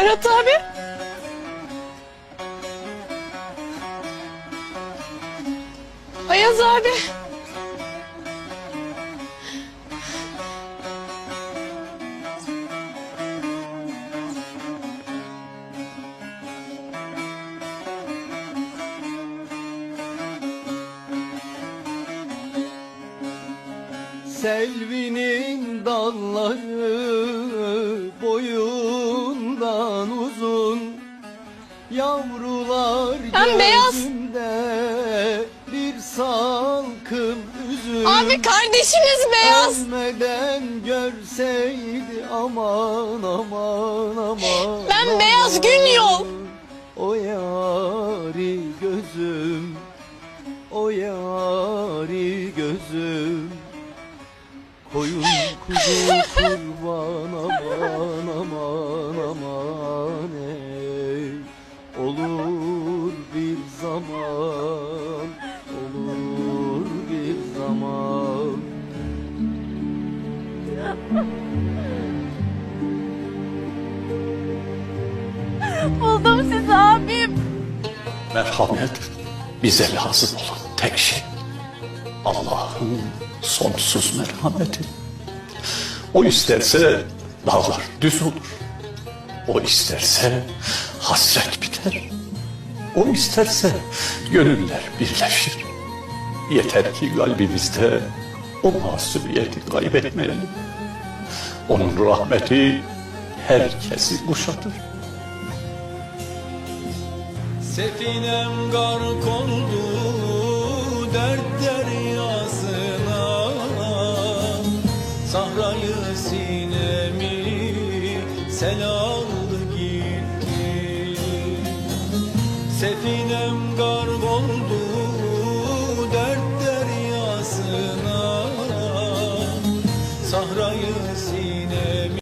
Ferhat abi. Ayaz abi. Selvinin dalları Yavrular Ben beyaz. bir salkım üzüm Abi kardeşiniz beyaz. Ölmeden görseydi aman aman aman Ben beyaz gün yol. O yari gözüm O yari gözüm Koyun kuzu kurban aman aman aman zaman Olur bir zaman Buldum sizi abim. Merhamet bize lazım olan tek şey. Allah'ın sonsuz merhameti. O isterse dağlar düz olur. O isterse hasret biter. O isterse gönüller birleşir. Yeter ki kalbimizde o masumiyeti kaybetmeyelim. Onun rahmeti herkesi kuşatır. Sefinem gark oldu dert deryasına Sahrayı sinemi sel Sefinem gark oldu dert deryasına Sahrayı sinemi